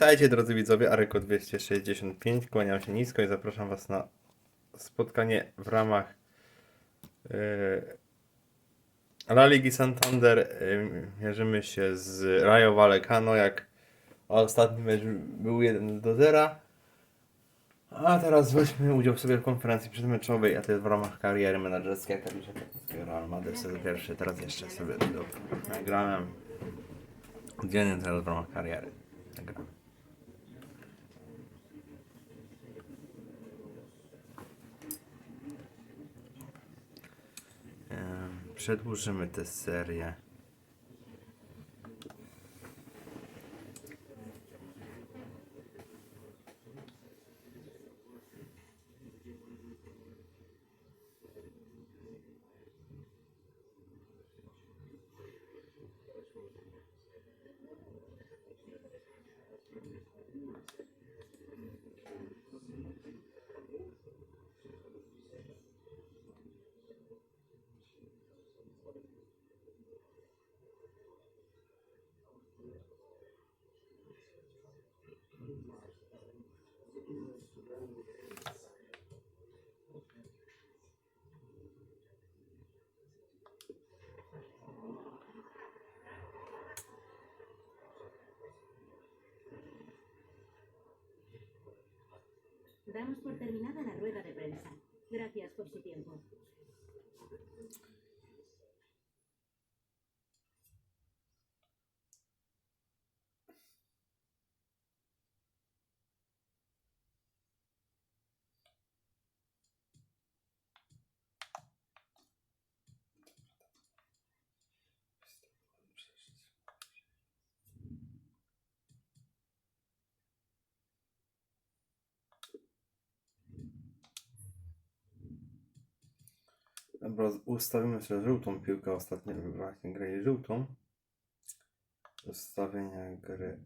Witajcie drodzy widzowie, Areko 265, kłaniam się nisko i zapraszam Was na spotkanie w ramach yy, Ligi Santander. Yy, mierzymy się z Rayo Vallecano, jak ostatni mecz był 1 do 0. A teraz weźmy udział sobie w konferencji przedmeczowej, a to jest w ramach kariery menedżerskiej Akademii Real Madrid. Pierwszy, teraz jeszcze sobie do, nagrałem. Dziennie teraz w ramach kariery. Przedłużymy tę serię. Damos por terminada la rueda de prensa. Gracias por su tiempo. Dobra, ustawimy sobie żółtą piłkę. Ostatnio właśnie grali żółtą. Ustawienia gry.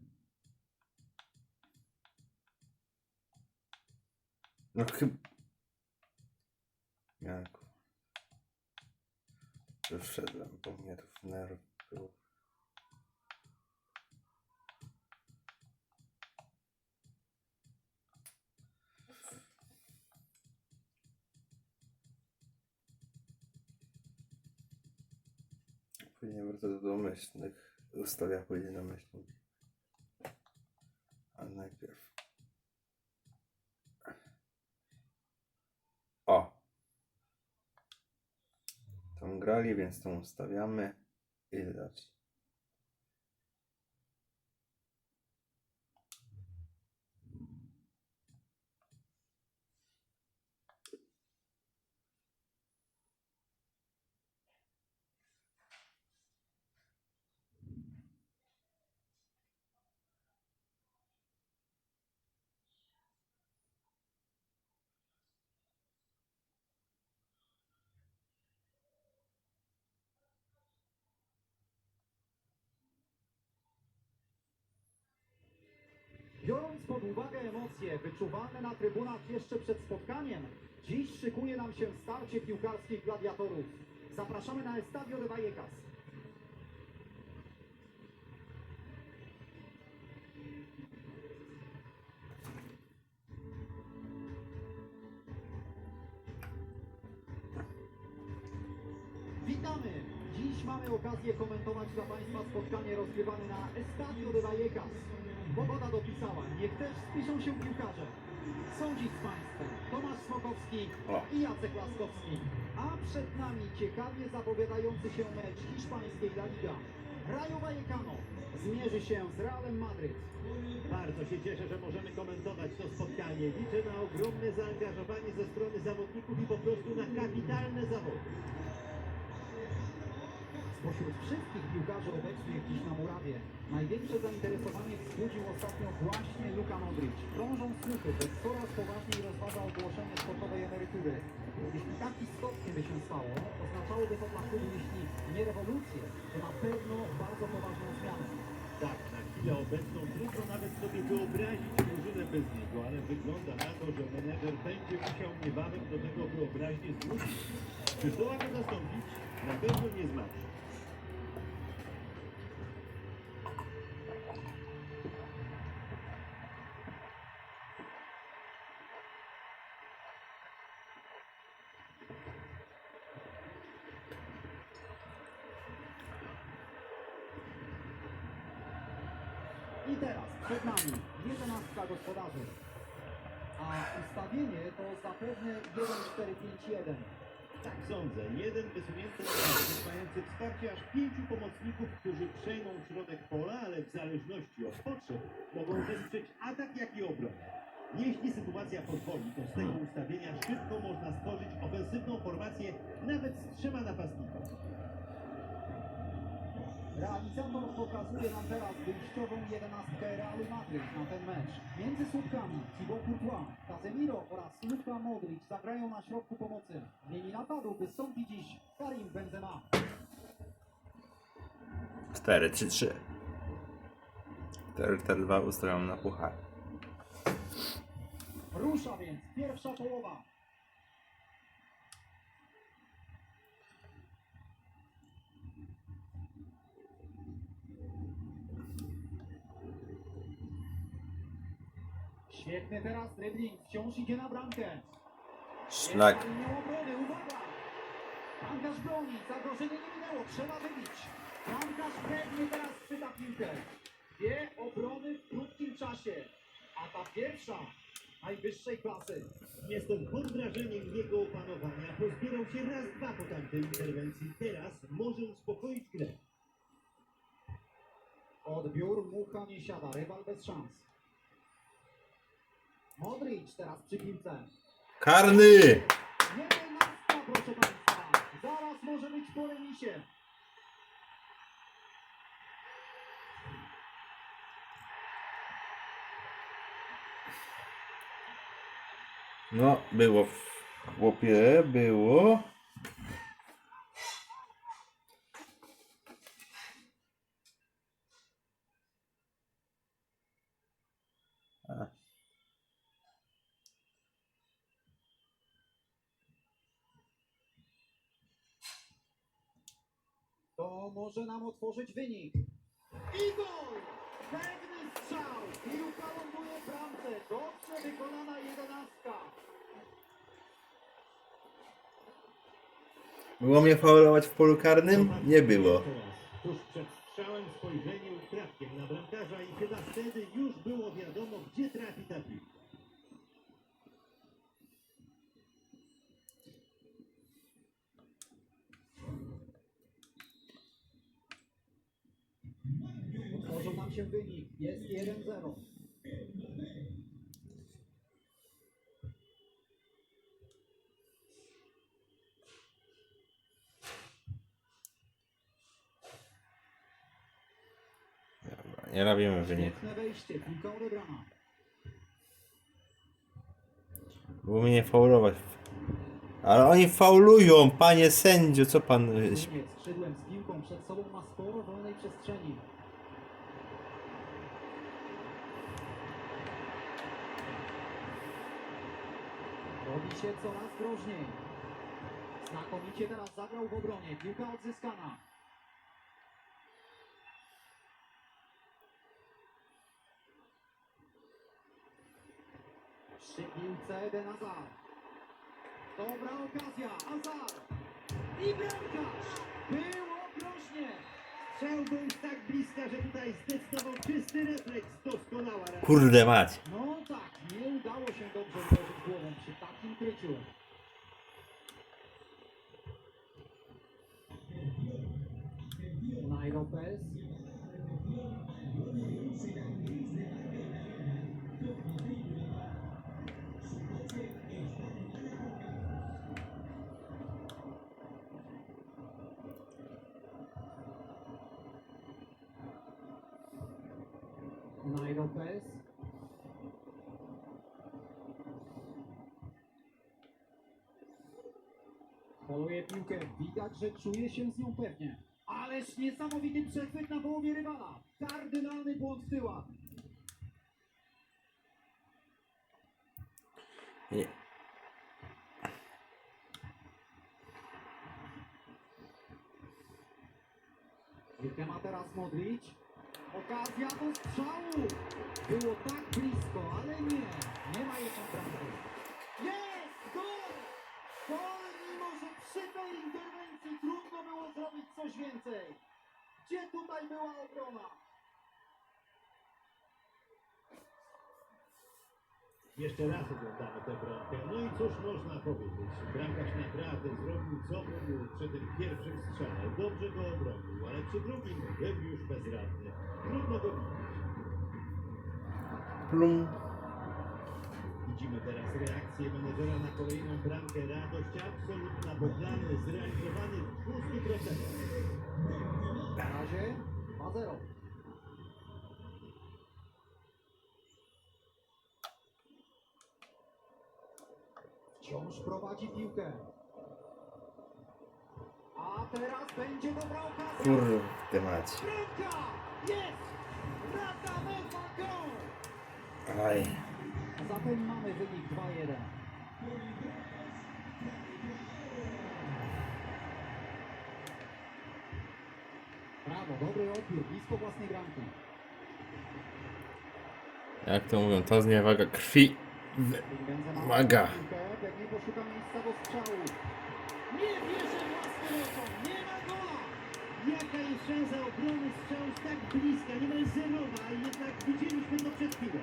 No chyba... Janku. Już wszedłem, bo mnie w nerw był. Wrócę do domyślnych. Ustawia później domyślnik. A najpierw. O! Tam grali, więc tą ustawiamy. I zacznij. Biorąc pod uwagę emocje wyczuwalne na trybunach jeszcze przed spotkaniem, dziś szykuje nam się starcie piłkarskich gladiatorów. Zapraszamy na Estadio de Vallecas. Witamy! Dziś mamy okazję komentować dla Państwa spotkanie rozgrywane na Estadio de Vallecas. Pogoda dopisała, niech też spiszą się piłkarze. Są dziś z Państwem Tomasz Smokowski i Jacek Laskowski. A przed nami ciekawie zapowiadający się mecz hiszpańskiej La Liga. Rayo Vallecano zmierzy się z Realem Madryt. Bardzo się cieszę, że możemy komentować to spotkanie. Liczę na ogromne zaangażowanie ze strony zawodników i po prostu na kapitalne zawody. Spośród wszystkich piłkarzy obecnych dziś na murawie największe zainteresowanie wzbudził ostatnio właśnie Luka Modric. Krążą słuchy, że coraz poważniej rozważa ogłoszenie sportowej emerytury. Jeśli tak istotnie by się stało, oznaczałoby to dla klubu, jeśli nie rewolucję, to na pewno bardzo poważną zmianę. Tak, na chwilę obecną trudno nawet sobie wyobrazić drużynę bez niego, ale wygląda na to, że menedżer będzie musiał niebawem do tego wyobraźnię zmusić. Czy zdoła go zastąpić? Na pewno nie zmarł. Teraz przed nami jedenastka gospodarzy. A ustawienie to zapewne 1-4-5-1. Tak sądzę. Jeden wysunięty napastnik mający wsparcie aż pięciu pomocników, którzy przejmą środek pola, ale w zależności od potrzeb mogą wesprzeć atak jak i obronę. Jeśli sytuacja pozwoli, to z tego ustawienia szybko można stworzyć ofensywną formację nawet z trzema napastnikami. Realizator pokazuje nam teraz wyjściową jedenastkę Realu Madryt na ten mecz. Między słupkami Thibaut Courtois, Casemiro oraz Luka Modric zagrają na środku pomocy. W linii napadu wystąpi dziś Karim Benzema. 4, 3, 3. 4, 4, 2 ustawiam na puchar. Rusza więc pierwsza połowa. Świetny teraz dribbling, wciąż idzie na bramkę. Szlak. Obrony, uwaga! Bramkarz broni, zagrożenie nie minęło, trzeba wybić. Bramkarz pewnie teraz chwyta piłkę. Dwie obrony w krótkim czasie, a ta pierwsza najwyższej klasy. Jestem pod wrażeniem jego opanowania. Pozbierał się raz, dwa po tamtej interwencji. Teraz może uspokoić grę. Odbiór, mucha nie siada, rywal bez szans. Modric teraz przy piłce. Karny! Jedenastka, proszę Państwa. Zaraz może być po remisie. No, było w chłopie, było. To może nam otworzyć wynik. I gol! Pewny strzał! Piłka ląduje w bramce. Dobrze wykonana jedenastka. Było mnie faulować w polu karnym? Nie było. Tuż przed strzałem spojrzenie ukradkiem na bramkarza i chyba wtedy już było wiadomo, gdzie trafi ta piłka. Się wynik. Jest 1-0. Dobra, nie robimy wyniku. Było mnie faulować. Ale oni faulują, panie sędzio, co pan... skrzydłem z piłką przed sobą ma sporo wolnej przestrzeni. Robi się coraz groźniej. Znakomicie teraz zagrał w obronie. Piłka odzyskana. Przy piłce Eden Hazard. Dobra okazja. Hazard. I bramkarz! Było groźnie! Strzał był tak bliska, że tutaj zdecydował czysty refleks. Doskonała. Kurde mać. No tak, nie udało się dobrze uderzyć głową przy takim kryciu. Unai Lopez. Unai Lopez. Poluje piłkę, widać, że czuje się z nią pewnie. Ależ niesamowity przechwyt na połowie rywala. Kardynalny błąd w tyłach. Nie. Piłkę ma teraz Modric. Okazja do strzału. Było tak blisko, ale nie. Nie ma jeszcze bramki. Jest! Gol! Gol, przy tej interwencji trudno było zrobić coś więcej. Gdzie tutaj była obrona? Jeszcze raz oglądamy tę bramkę. No i cóż można powiedzieć? Bramkarz naprawdę zrobił co mógł przy tym pierwszym strzale. Dobrze go obronił, ale przy drugim był już bezradny. Trudno go widzieć. Plum. Widzimy teraz reakcję menedżera na kolejną bramkę. Radość absolutna, bo plan zrealizowany w 200%. Na razie 2-0. Wciąż prowadzi piłkę. A teraz będzie dobra okazja. Kurde mać. Bramka! Jest! Falcao! Aj. Zatem mamy wynik 2-1. Brawo, dobry odbiór, blisko własnej bramki. Jak to mówią, to zniewaga krwi. Maga. Biegnie poszuka miejsca do strzału. Nie wierzę własnym oczom, nie ma gola! Jaka jest szansa obrony strzału z tak bliska, niemal zerowa, a jednak widzieliśmy to przed chwilą.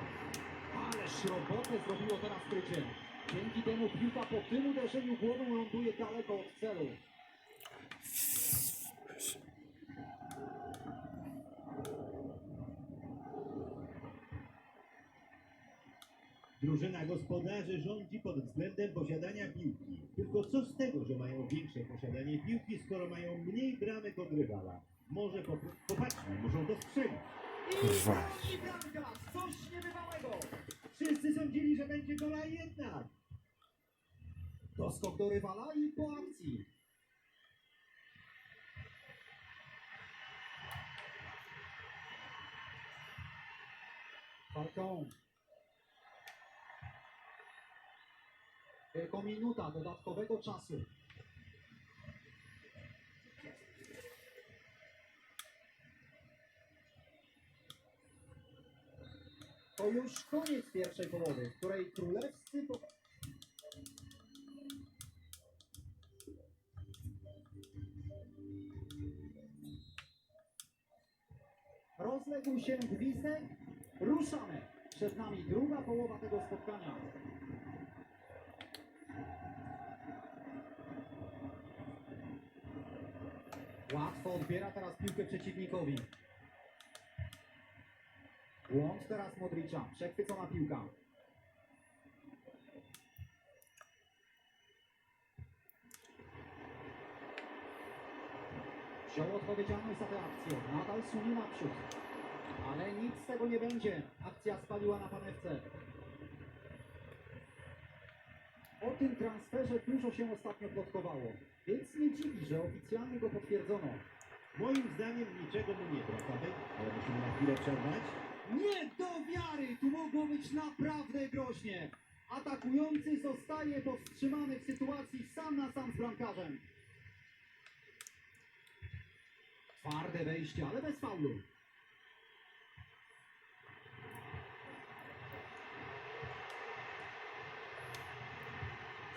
Ależ robotę zrobiło teraz krycie. Dzięki temu piłka po tym uderzeniu głową ląduje daleko od celu. Drużyna gospodarzy rządzi pod względem posiadania piłki. Tylko co z tego, że mają większe posiadanie piłki, skoro mają mniej bramek od rywala? Może po, popatrzmy, muszą to strzelić. Kurwa. I bramka, coś niebywałego. Wszyscy sądzili, że będzie gola jednak. Doskok do rywala i po akcji. Falcon. Tylko minuta dodatkowego czasu. To już koniec pierwszej połowy, w której królewscy po... Rozległ się gwizdek. Ruszamy. Przed nami druga połowa tego spotkania. Łatwo odbiera teraz piłkę przeciwnikowi. Błąd teraz Modricza. Przechwycona piłka. Wziął odpowiedzialność za tę akcję. Nadal sunie naprzód. Ale nic z tego nie będzie. Akcja spaliła na panewce. O tym transferze dużo się ostatnio plotkowało. Więc nie dziwi, że oficjalnie go potwierdzono. Moim zdaniem niczego mu nie brakuje, ale musimy na chwilę przerwać. Nie do wiary! Tu mogło być naprawdę groźnie. Atakujący zostaje powstrzymany w sytuacji sam na sam z bramkarzem. Twarde wejście, ale bez faulu.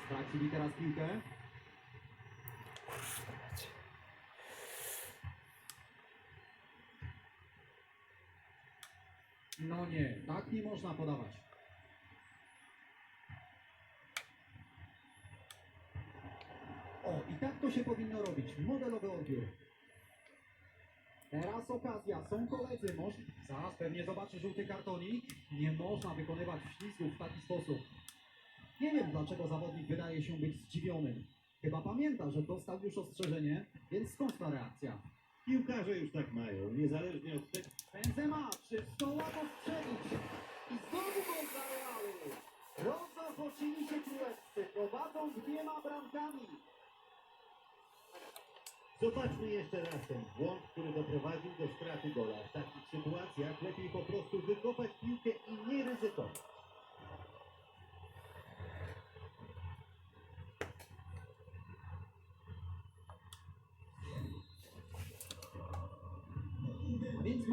Stracili teraz piłkę. No nie, tak nie można podawać. O, i tak to się powinno robić. Modelowy odbiór. Teraz okazja, są koledzy, moż... zaraz pewnie zobaczy żółty kartonik. Nie można wykonywać ślizgów w taki sposób. Nie wiem, dlaczego zawodnik wydaje się być zdziwionym. Chyba pamięta, że dostał już ostrzeżenie, więc skąd ta reakcja? Piłkarze już tak mają, niezależnie od tego, Benzema, czy zdoła to strzelić? I znowu gol dla Realu! Rozochoczyli się królewscy, prowadzą dwiema bramkami. Zobaczmy jeszcze raz ten błąd, który doprowadził do straty gola. W takich sytuacjach lepiej po prostu wykopać piłkę i nie ryzykować.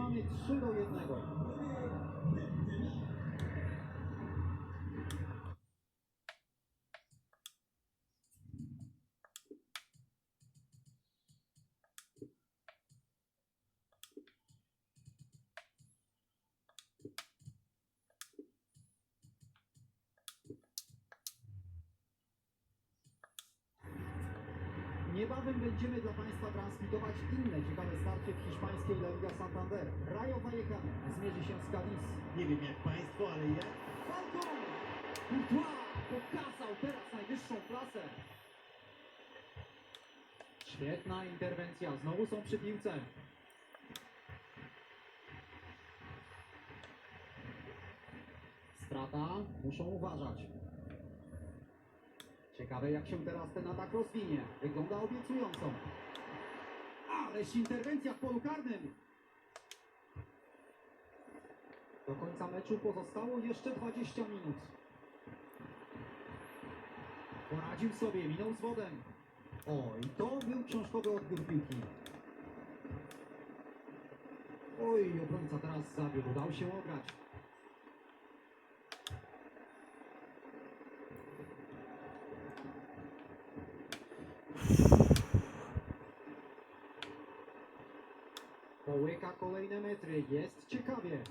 A więc mamy 3 do 1. Niebawem będziemy dla Państwa transmitować inne ciekawe starcie w hiszpańskiej La Liga Santander. Rayo Vallecano zmierzy się z Cadiz. Nie wiem jak Państwo, ale ja Falcon! Courtois pokazał teraz najwyższą klasę. Świetna interwencja, znowu są przy piłce. Strata, muszą uważać. Ciekawe jak się teraz ten atak rozwinie. Wygląda obiecująco. Ależ interwencja w polu karnym. Do końca meczu pozostało jeszcze 20 minut. Poradził sobie, minął z wodem. O, i to był książkowy odbiór piłki. Oj, obrońca teraz zawiódł, dał się ograć. Ciekawie.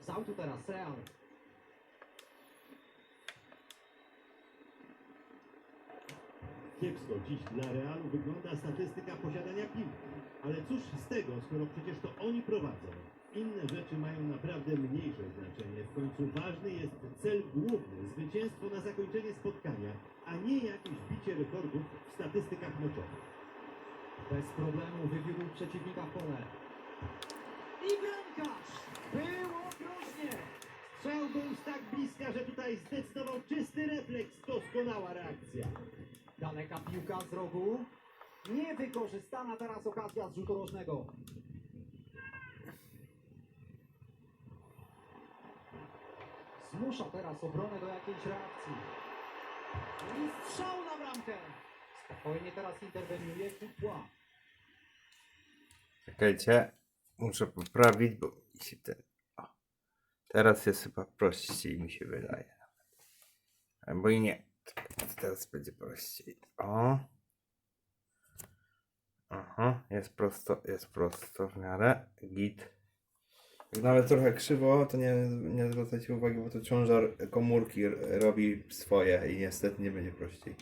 Z autu teraz Real. kiepsko dziś dla Realu wygląda statystyka posiadania piłki. Ale cóż z tego, skoro przecież to oni prowadzą. Inne rzeczy mają naprawdę mniejsze znaczenie. W końcu ważny jest cel główny, zwycięstwo na zakończenie spotkania, a nie jakieś bicie rekordów w statystykach meczowych. Bez problemu wywiódł przeciwnika w pole. I bramkarz! Było groźnie! Strzał był z tak bliska, że tutaj zdecydował czysty refleks. Doskonała reakcja. Daleka piłka z rogu. Niewykorzystana teraz okazja z rzutu rożnego. Zmusza teraz obronę do jakiejś reakcji. I strzał na bramkę! Spokojnie teraz interweniuje Courtois. Czekajcie, muszę poprawić, bo mi się ten. O. Teraz jest chyba prościej, mi się wydaje. Albo i nie. Teraz będzie prościej. O. Aha, jest prosto, jest prosto w miarę. Git. Jak nawet trochę krzywo, to nie, nie zwracajcie uwagi, bo to ciążar komórki robi swoje i niestety nie będzie prościej.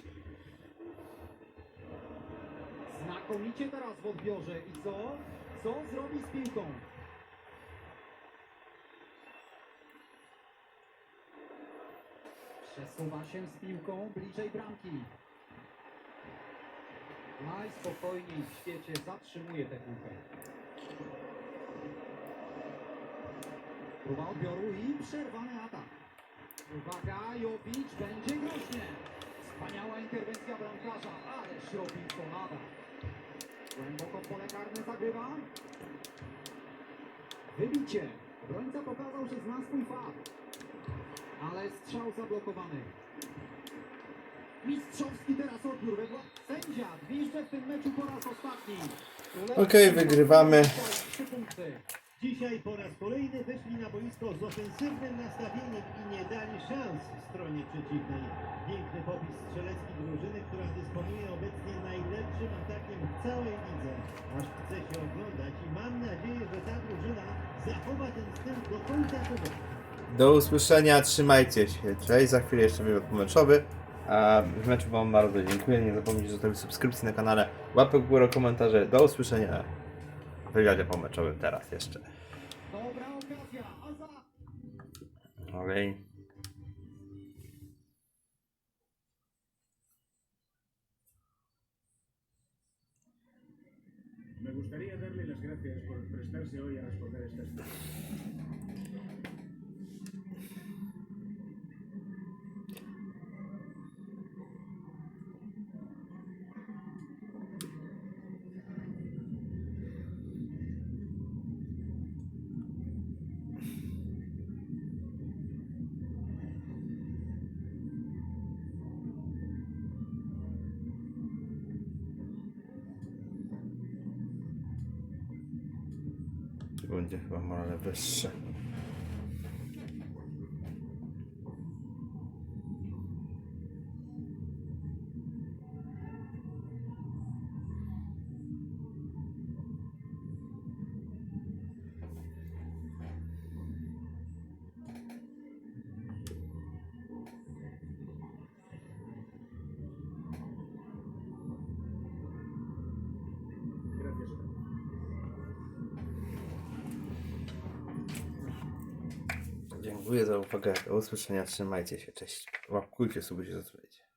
Znakomicie teraz w odbiorze. I co? Co zrobi z piłką? Przesuwa się z piłką bliżej bramki. Najspokojniej w świecie zatrzymuje tę piłkę. Próba odbioru i przerwany atak. Uwaga, Jowic będzie groźnie. Wspaniała interwencja bramkarza, ależ Robinson nada. Głęboko w pole karne zagrywa. Wybicie. Obrońca pokazał, że zna swój fakt. Ale strzał zablokowany. Mistrzowski teraz odbiór we Sędzia gwizdże w tym meczu po raz ostatni. Okej, wygrywamy. Dzisiaj po raz kolejny wyszli na boisko z ofensywnym nastawieniem i nie dali szans stronie przeciwnej. Piękny popis strzelecki drużyny, która dysponuje obecnie najlepszym atakiem w całej lidze. Aż chce się oglądać i mam nadzieję, że ta drużyna zachowa ten styl do końca sezonu. Do usłyszenia, trzymajcie się. Cześć, za chwilę jeszcze wywiad pomeczowy. A w meczu Wam bardzo dziękuję. Nie zapomnijcie zostawić subskrypcji na kanale, łapek w górę, komentarze. Do usłyszenia w wywiadzie pomeczowym teraz jeszcze. Me gustaría darle las gracias por prestarse hoy a responder estas preguntas. Będzie chyba morale wyższe. Uwagę. Do usłyszenia. Trzymajcie się. Cześć. Łapkujcie, subujcie, zasubujcie.